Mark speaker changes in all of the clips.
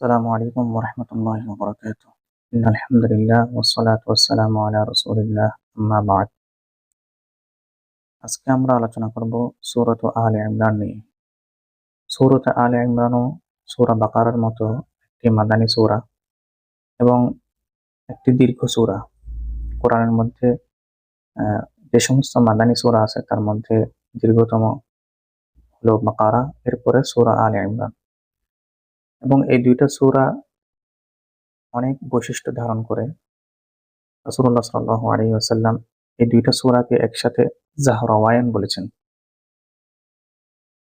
Speaker 1: السلام عليكم ورحمة الله وبركاته إن الحمد لله والصلاة والسلام على رسول الله أما بعد আজকে আমরা আলোচনা করব সূরত আলে ইমরান নিয়ে সূরত আলে ইমরানও সূরা বাকারার মতো একটি মাদানী সূরা এবং একটি দীর্ঘ সূরা কোরআনের মধ্যে আহ, যে সমস্ত মাদানী সূরা আছে তার মধ্যে দীর্ঘতম হলো বাকারা এরপরে সূরা আলে ইমরান এবং এই দুইটা সূরা অনেক বৈশিষ্ট্য ধারণ করে। রাসূলুল্লাহ সাল্লাল্লাহু আলাইহি ওয়াসাল্লাম এই দুইটা সূরাকে একসাথে জাহরাওয়ায়ান বলেছেন।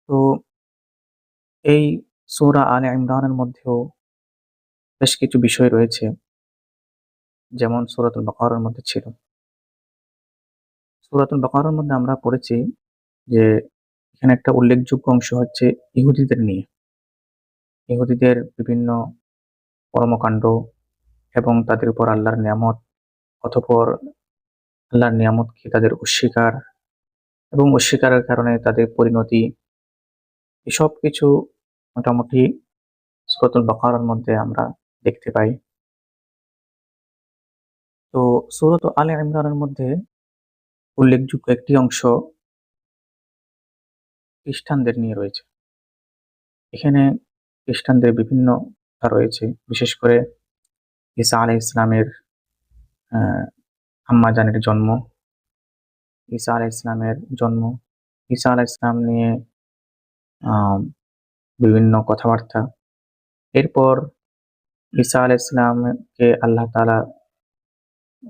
Speaker 1: তো এই সূরা আলে ইমরানের মধ্যেও বেশ কিছু বিষয় রয়েছে, যেমন সুরাতুল বাকারার মধ্যে ছিল। সুরাতুল বাকারার মধ্যে আমরা পড়েছি যে এখানে একটা উল্লেখযোগ্য অংশ হচ্ছে ইহুদিদের নিয়ে। ইহুদিদের বিভিন্ন কর্মকাণ্ড এবং তাদের উপর আল্লাহর নিয়ামত অথপর আল্লাহর নিয়ামতকে তাদের অস্বীকার এবং অস্বীকারের কারণে তাদের পরিণতি, এসব কিছু মোটামুটি সূরাতুল বাকারার মধ্যে আমরা দেখতে পাই। তো সূরাত আলে ইমরানের মধ্যে উল্লেখযোগ্য একটি অংশ খ্রিস্টানদের নিয়ে রয়েছে। এখানে খ্রিস্টানদের বিভিন্ন রয়েছে। বিশেষ করে ঈসা আলাই ইসলামের আম্মাজানের জন্ম। ঈসা আলাই ইসলামের জন্ম। ঈসা আলাই ইসলাম নিয়ে বিভিন্ন কথাবার্তা। এরপর ঈসা আলাই ইসলামকে আল্লাহ তাআলা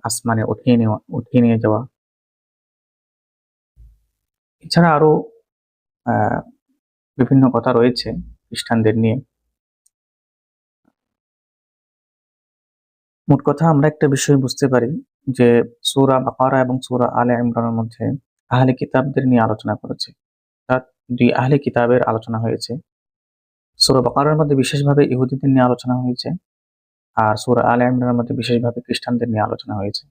Speaker 1: আসমানে উঠিয়ে নেওয়া উঠিয়ে নিয়ে যাওয়া। এছাড়া আরও আহ, বিভিন্ন কথা রয়েছে। খ্রিস্টানদের নিয়ে। মোট কথা আমরা একটা বিষয় বুঝতে পারি যে সূরা বাকারা এবং সূরা আলে ইমরানের মধ্যে আহলে কিতাবদের নিয়ে আলোচনা করেছে। অর্থাৎ দুই আহলে কিতাবের আলোচনা হয়েছে। সূরা বাকারার মধ্যে বিশেষভাবে ইহুদিদের নিয়ে আলোচনা হয়েছে আর সূরা আলে ইমরানের মধ্যে বিশেষভাবে খ্রিস্টানদের নিয়ে আলোচনা হয়েছে।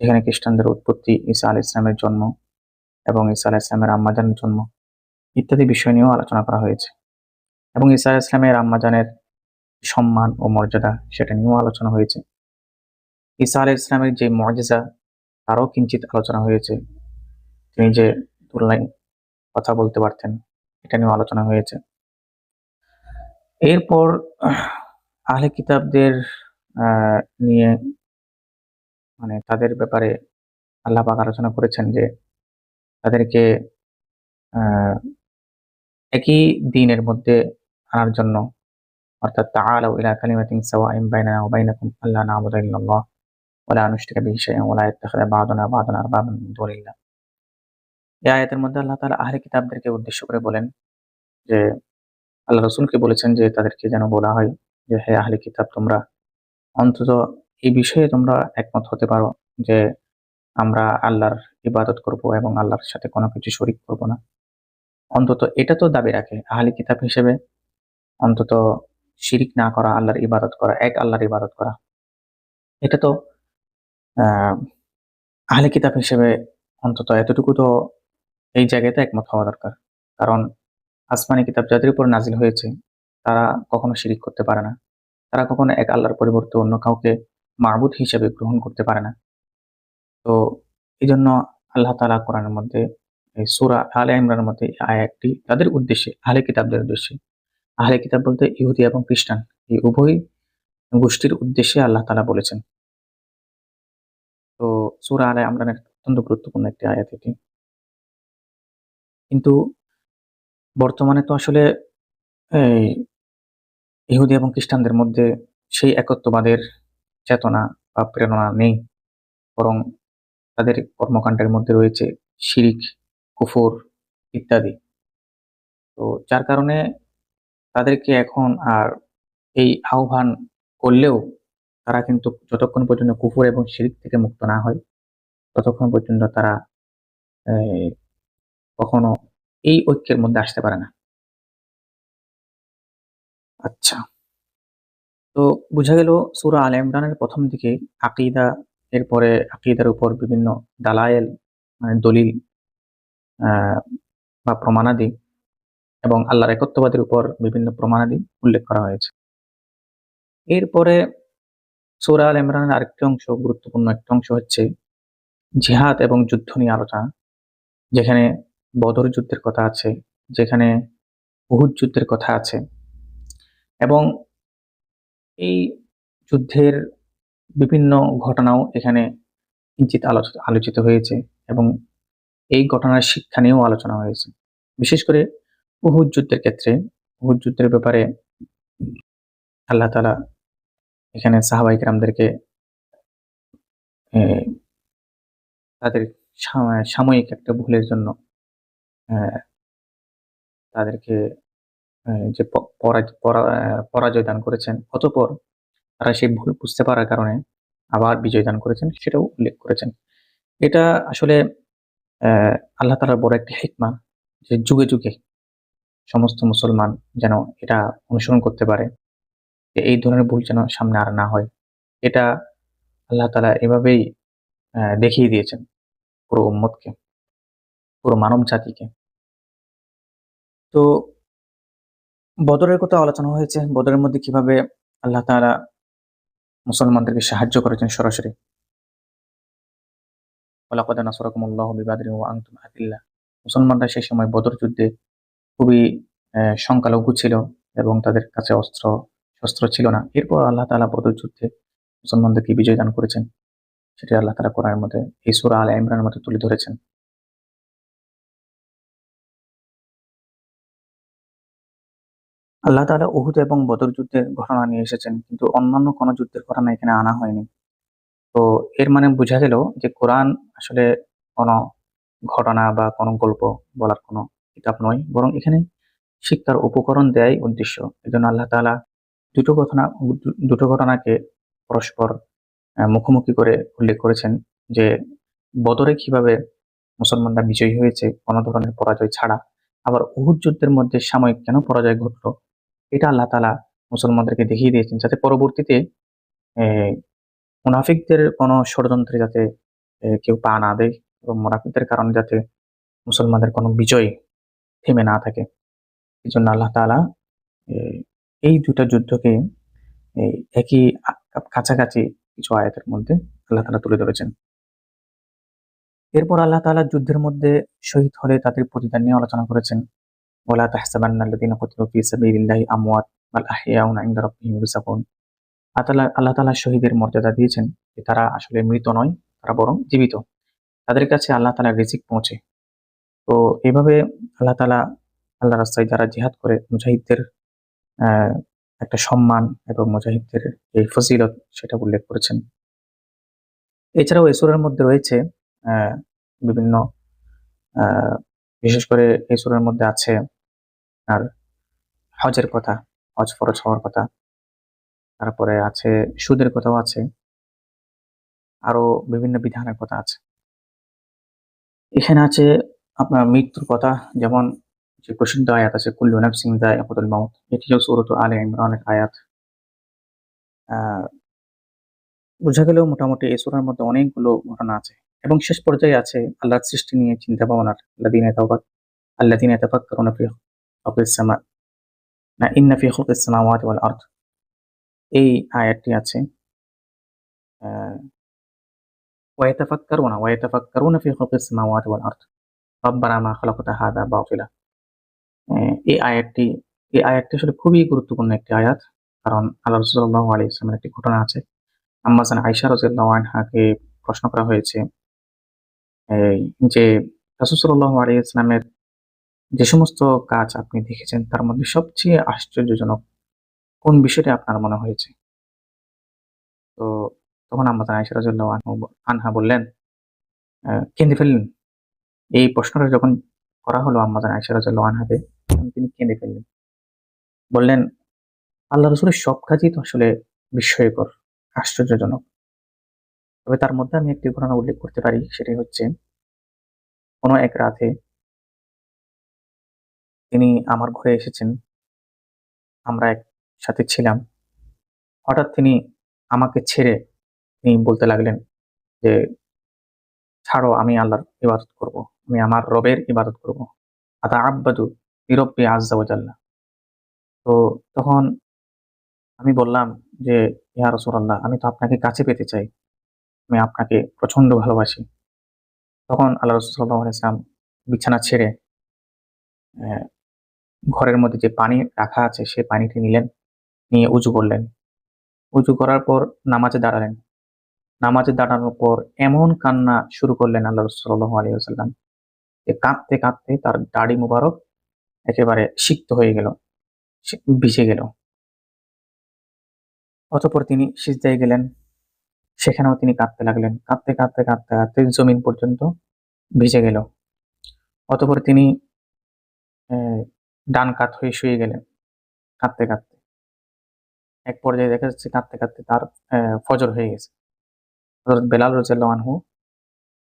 Speaker 1: এখানে খ্রিস্টানদের উৎপত্তি, ঈসা আল ইসলামের জন্ম এবং ঈসা আল ইসলামের আম্মাজানের জন্ম ইত্যাদি বিষয় নিয়েও আলোচনা করা হয়েছে। এবং আল ইসলামের আম্মাজানের সম্মান ও মর্যাদা সেটা নিয়েও আলোচনা হয়েছে। ঈসা আল ইসলামের যে মর্যাদা তারও কিঞ্চিত আলোচনা হয়েছে। তিনি যে তুলনায় কথা বলতে পারতেন এটা নিয়েও আলোচনা হয়েছে। এরপর আহ, আহলে কিতাবদের নিয়ে মানে তাদের ব্যাপারে আল্লাহ পাক আলোচনা করেছেন যে তাদেরকে একই দিনের মধ্যে আনার জন্য। অর্থাৎ তাআলাউ ইলা কালিমাতিন সাওয়াইন বাইনানা ওয়া বাইনাকুম আল্লা না'বুদা ইল্লাল্লাহ। ওয়া লা নুশরিকা বিহি শাইআন ওয়া লা ইয়াত্তাখিযা বা'দুনা বা'দান আরবাবান মিন দুনিল্লাহ। এই আয়াতের মধ্যে আল্লাহ তাআলা আহলে কিতাবদেরকে উদ্দেশ্য করে বলেন যে, আল্লাহ রাসূলকে বলেছেন যে তাদেরকে যেন বলা হয় যে, হে আহলে কিতাব, তোমরা অন্তত এই বিষয়ে তোমরা একমত হতে পারো যে, আমরা আল্লাহর ইবাদত করব এবং আল্লাহর সাথে কোনো কিছু শরীক করব না। অন্তত এটা তো দাবি রাখে আহলে কিতাব হিসেবে অন্তত শিরিক না করা, আল্লাহর ইবাদত করা, এক আল্লাহর ইবাদত করা। এটা তো, আহ, আহলে কিতাব হিসেবে অন্তত এতটুকু তো এই জায়গাতে একমত হওয়া দরকার। কারণ আসমানি কিতাব যাদের উপর নাজিল হয়েছে, তারা কখনো শিরিক করতে পারে না। তারা কখনো এক আল্লাহর পরিবর্তে অন্য কাউকে মারবুদ হিসেবে গ্রহণ করতে পারে না। তো এই জন্য আল্লাহ তালা কোরআনের মধ্যে সূরা আলে ইমরানের মধ্যে আয়াতটি তাদের উদ্দেশ্যে, আহলে কিতাবদের উদ্দেশ্যে আহলে কিতাব বলতে ইহুদি এবং খ্রিস্টান। এই উভয় গোষ্ঠীর উদ্দেশ্যে আল্লাহ তাআলা বলেছেন। তো সূরা আলে ইমরানের অত্যন্ত গুরুত্বপূর্ণ একটি আয়াত এটি। কিন্তু বর্তমানে তো আসলে ইহুদি এবং খ্রিস্টানদের মধ্যে সেই একত্ববাদের চেতনা বা প্রেরণা নেই। বরং তাদের কর্মকাণ্ডের মধ্যে রয়েছে শিরিক, কুফর ইত্যাদি। তো যার কারণে তাদেরকে এখন আর এই আহ্বান করলেও তারা কিন্তু যতক্ষণ পর্যন্ত কুফর এবং শিরিক থেকে মুক্ত না হয়, ততক্ষণ পর্যন্ত তারা কখনো এই ঐক্যের মধ্যে আসতে পারে না। আচ্ছা। তো বোঝা গেল সুরা আলে ইমরানের প্রথম দিকে আকিদা, এরপরে আকিদার উপর বিভিন্ন দালায়েল মানে দলিল বা প্রমাণাদি এবং আল্লাহর একত্ববাদের উপর বিভিন্ন প্রমাণাদি উল্লেখ করা হয়েছে। এরপরে সূরা আল ইমরানের আরেকটি অংশ, গুরুত্বপূর্ণ একটি অংশ হচ্ছে জিহাদ এবং যুদ্ধ নিয়ে আলোচনা, যেখানে বদর যুদ্ধের কথা আছে, যেখানে উহুদ যুদ্ধের কথা আছে এবং এই যুদ্ধের বিভিন্ন ঘটনাও এখানে কিঞ্চিত আলোচ- আলোচিত হয়েছে এবং এই ঘটনার শিক্ষা নিয়েও আলোচনা হয়েছে। বিশেষ করে উহুদ যুদ্ধের ক্ষেত্রে, উহুদ যুদ্ধের ব্যাপারে আল্লাহ তালা এখানে সাহাবাই রামদেরকে তাদের সাময়িক একটা ভুলের জন্য তাদেরকে যে পরা- পরা- পরাজয় দান করেছেন। অতঃপর তারা সেই ভুল বুঝতে পারার কারণে আবার বিজয় দান করেছেন, সেটাও উল্লেখ করেছেন। এটা আসলে আল্লাহ তালার বড় একটি হিকমা যে যুগে যুগে সমস্ত মুসলমান যেন এটা অনুসরণ করতে পারে এই ধরনের ভুল যেন সামনে আর না হয়। এটা আল্লাহ তালা এভাবেই দেখিয়ে দিয়েছেন পুরো উম্মতকে, পুরো মানব জাতিকে। তো বদরের কথা আলোচনা হয়েছে। বদরের মধ্যে কীভাবে আল্লাহ তাআলা মুসলমানদেরকে সাহায্য করেছেন সরাসরি? আদিল্লাহ মুসলমানরা সেই সময় বদর যুদ্ধে খুবই সংখ্যালঘু ছিল এবং তাদের কাছে অস্ত্র, শস্ত্র ছিল না। এরপর আল্লাহ তাআলা বদর যুদ্ধে মুসলমানদেরকে বিজয় দান করেছেন? সেটি আল্লাহ তাআলা কোরআনের মধ্যে, এই আল ইমরানের মধ্যে তুলে ধরেছেন। আল্লাহ তাআলা উহুদ এবং বদর যুদ্ধের ঘটনা নিয়ে এসেছেন, কিন্তু অন্যান্য কোনো যুদ্ধের ঘটনা এখানে আনা হয়নি। তো এর মানে বোঝা গেল যে কোরআন আসলে কোনো ঘটনা বা কোনো গল্প বলার কোনো কিতাব নয়, বরং এখানে শিক্ষার উপকরণ দেয় উদ্দেশ্য। এই জন্য আল্লাহ তালা দুটো ঘটনা, দুটো ঘটনাকে পরস্পর মুখোমুখি করে উল্লেখ করেছেন যে বদরে কীভাবে মুসলমানরা বিজয়ী হয়েছে, কোনো ধরনের পরাজয় ছাড়া। আবার উহুদ যুদ্ধের মধ্যে সাময়িক কেন পরাজয় ঘটলো, এটা আল্লাহ তালা মুসলমানদেরকে দেখিয়ে দিয়েছেন যাতে পরবর্তীতে মুনাফিকদের কোনো ষড়যন্ত্রে যাতে কেউ পা না দেয় এবং মুনাফিকদের কারণে যাতে মুসলমানদের কোনো বিজয় থেমে না থাকে। এই জন্য আল্লাহ আহ, এই দুটা যুদ্ধকে একই কাছাকাছি কিছু আয়াতের মধ্যে আল্লাহ তালা তুলে ধরেছেন। এরপর আল্লাহ তাআলা যুদ্ধের মধ্যে শহীদ হলে তাদের প্রতিদান নিয়ে আলোচনা করেছেন। ওয়ালা তাহসাবান্না আল্লাযীনা কুতিলু ফী সাবিলিল্লাহি আমওয়াত আল্লাহ আল্লাহ তাআলা শহীদের মর্যাদা দিয়েছেন যে তারা আসলে মৃত নয় তারা বরং জীবিত। তাদের কাছে আল্লাহ তাআলা রিজিক পৌঁছে। তো এভাবে আল্লাহ তালা আল্লাহ রাস্তায় যারা জিহাদ করে, মুজাহিদদের একটা সম্মান এবং মুজাহিদদের এই ফজিলত সেটা উল্লেখ করেছেন। এছাড়াও এই সূরার মধ্যে রয়েছে বিভিন্ন বিশেষ করে এই সূরার মধ্যে আছে আর হজের কথা, হজ ফরজ হওয়ার কথা, তারপরে আছে সুদের কথাও আছে আরও বিভিন্ন বিধানের কথা আছে। এখানে আছে আপনার মৃত্যুর কথা যেমন যে প্রসিদ্ধ আয়াত আছে, কুল্লু নাফসিং দা ইয়াকুতুল মাউত এটিও সৌরত আলে ইমরানের আয়াত। বোঝা গেলেও মোটামুটি এই সূরার মধ্যে অনেকগুলো ঘটনা আছে এবং শেষ পর্যায়ে আছে আল্লাহর সৃষ্টি নিয়ে চিন্তা ভাবনার আল্লাহ দিন এতাবাদ আল্লাহ দিন এতাবাদ করোনা ফি হকিসামা না, ইন্না ফি হকিসামাওয়াত ওয়াল আর্থ এই আয়াতটি আছে ওয়াইতাফাক করোনা ওয়াইতাফাক করোনা ফি হকিসামাওয়াত ওয়াল আর্থ রব্বানা এই আয়াতটি এই আয়াতটি আসলে খুবই গুরুত্বপূর্ণ একটি আয়াত, কারণ আল্লাহ রসুল্লাহ আলী ইসলামের একটি ঘটনা আছে। আম্মাজান আইসা রজুল্লাহ আনহাকে প্রশ্ন করা হয়েছে যে রাসুসল্লাহ আলী ইসলামের যে সমস্ত কাজ আপনি দেখেছেন, তার মধ্যে সবচেয়ে আশ্চর্যজনক কোন বিষয়টি আপনার মনে হয়েছে? তো তখন আম্মাজান আইসা রজুল্লাহ আনহা বললেন কেঁদে ফেললেন। এই প্রশ্নটা যখন করা হলো রাজিয়াল্লাহ আনহাকে তখন তিনি কেঁদে ফেললেন। বললেন, আল্লাহ রসুলের সব কাজই তো আসলে বিস্ময়কর, আশ্চর্যজনক। তবে তার মধ্যে আমি একটি ঘটনা উল্লেখ করতে পারি, সেটি হচ্ছে, কোনো এক রাতে তিনি আমার ঘরে এসেছেন, আমরা একসাথে ছিলাম। হঠাৎ তিনি আমাকে ছেড়ে তিনি বলতে লাগলেন যে, ছাড়ো, আমি আল্লাহর ইবাদত করব। আমি আমার রবের ইবাদত করব। আতা আব্বাদু ইরব্বি আজ্জা ওয়াজাল্লাহ তো তখন আমি বললাম যে, ইয়া রাসূলুল্লাহ, আমি তো আপনাকে কাছে পেতে চাই। আমি আপনাকে প্রচণ্ড ভালোবাসি। তখন আল্লাহ রসুল সাল্লাল্লাহু আলাইহি বিছানা ছেড়ে ঘরের মধ্যে যে পানি রাখা আছে, সে পানিটি নিলেন, নিয়ে উজু করলেন। উজু করার পর নামাজে দাঁড়ালেন। নামাজে দাঁড়ানোর পর এমন কান্না শুরু করলেন আল্লাহ রসুল সাল্লাল্লাহু আলাইহি ওয়াসাল্লাম। যে কাঁদতে কাঁদতে তার দাড়ি মুবারক একেবারে সিক্ত হয়ে গেল ভিজে গেল। অতঃপর তিনি সিজদায় গেলেন। সেখানেও তিনি কাঁদতে লাগলেন। কাঁদতে কাঁদতে কাঁদতে কাঁদতে জমিন পর্যন্ত ভিজে গেল। অতঃপর তিনি ডান কাত হয়ে শুয়ে গেলেন কাঁদতে কাঁদতে। এক পর্যায়ে দেখা যাচ্ছে কাঁদতে কাঁদতে তার ফজর হয়ে গেছে। বেলাল রাদিয়াল্লাহু আনহু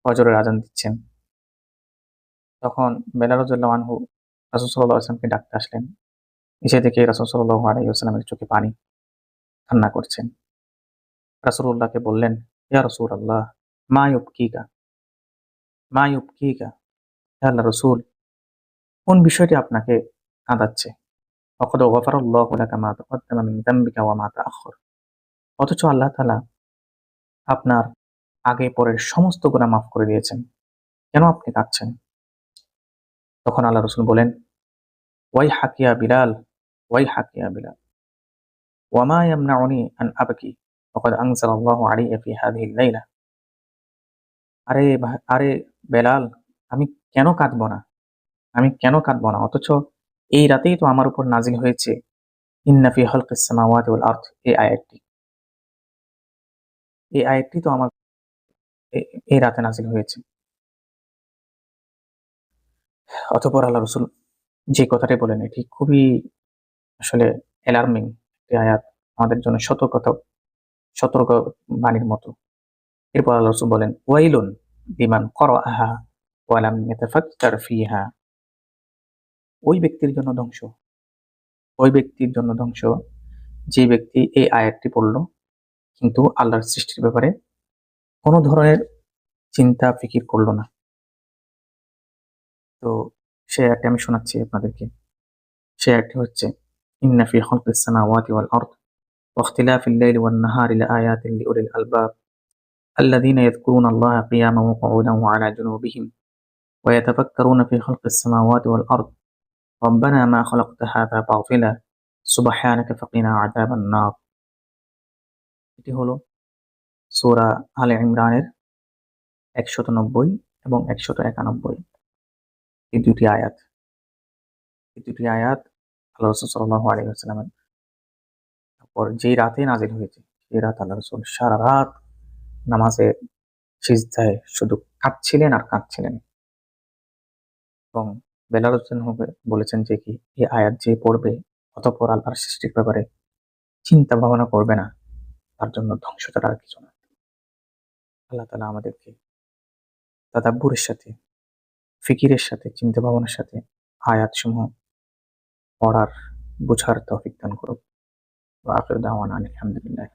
Speaker 1: ফজরের আজান দিচ্ছেন। তখন বেলাল আনহু রাসূল আলাইহি ডাকতে আসলেন। এসে দেখে রাসূল সাল্লাল্লাহু আলাইহি ওয়াসাল্লামের চোখে পানি কান্না করছেন। রাসূলুল্লাহকে বললেন, ইয়া রসুল আল্লাহ মা ইউবকিকা মা ইউবকিকা আল্লাহ রসুল, কোন বিষয়টি আপনাকে কাঁদাচ্ছে? অকদ গফারাল্লাহু মা তাকদ্দামা অথচ আল্লাহ তাআলা আপনার আগে পরের সমস্ত গুনাহ মাফ করে দিয়েছেন। কেন আপনি কাঁদছেন? তখন আল্লাহ রসুল বলেন, ওয়াই হাকিয়া বিলাল, ওয়াই হাকিয়া বিলাল ওয়ামা আন আবকি লাইলা আরে আরে বেলাল, আমি কেন কাঁদব না? আমি কেন কাঁদব না? অথচ এই রাতেই তো আমার উপর নাজিল হয়েছে ইন্নাফি হলক ইসলামাওয়াত আর্থ এই আয়াতটি। এই আয়াতটি তো আমার এই রাতে নাজিল হয়েছে। অতঃপর আল্লাহ রসুল যে কথাটি বলেন, এটি খুবই আসলে অ্যালার্মিং একটি আয়াত, আমাদের জন্য সতর্কতা সতর্ক বাণীর মতো। এরপর আল্লাহ রসুল বলেন, ওয়াইলুন বিমান করাহা ওয়ালাম ইয়াতাফাক্কার ফিহা। ওই ব্যক্তির জন্য ধ্বংস। ওই ব্যক্তির জন্য ধ্বংস। যে ব্যক্তি এই আয়াতটি পড়ল, কিন্তু আল্লাহর সৃষ্টির ব্যাপারে কোনো ধরনের চিন্তা, ফিকির করল না। তো সে আয়াতটি আমি শোনাচ্ছি আপনাদেরকে সে আয়াতটি হচ্ছে ইন্না ফি খালকিস সামাওয়াতি ওয়াল আরদ واختلاف الليل والنهار لآيات لأولي الألباب الذين يذكرون الله قياما وقعودا وعلى جنوبهم ويتفكرون في خلق السماوات والأرض ربنا ما خلقت هذا باطلا سبحانك فقنا عذاب النار এটি হলো সূরা আলে ইমরানের একশত নব্বই এবং একশত একানব্বই এই দুটি আয়াত। এই দুটি আয়াত আল্লাহ রসুল সাল্লাহ আলাইসাল্লামের তারপর যেই রাতে নাজিল হয়েছে, সেই রাত আল্লাহ রসুল সারা রাত নামাজে সিজদায় শুধু কাঁদছিলেন আর কাঁদছিলেন। এবং বেলাল হোসেন হবে বলেছেন যে কি, এই আয়াত যে পড়বে, অতঃপর আল্লাহর সৃষ্টির ব্যাপারে চিন্তা ভাবনা করবে না। তার জন্য ধ্বংস ছাড়া আর কিছু না। আল্লাহ তালা আমাদেরকে তাদাব্বুরের সাথে ফিকিরের সাথে চিন্তা ভাবনার সাথে আয়াতসমূহ পড়ার বোঝার তফিক দান করুক। আখির দাওয়ান আলহামদুলিল্লাহ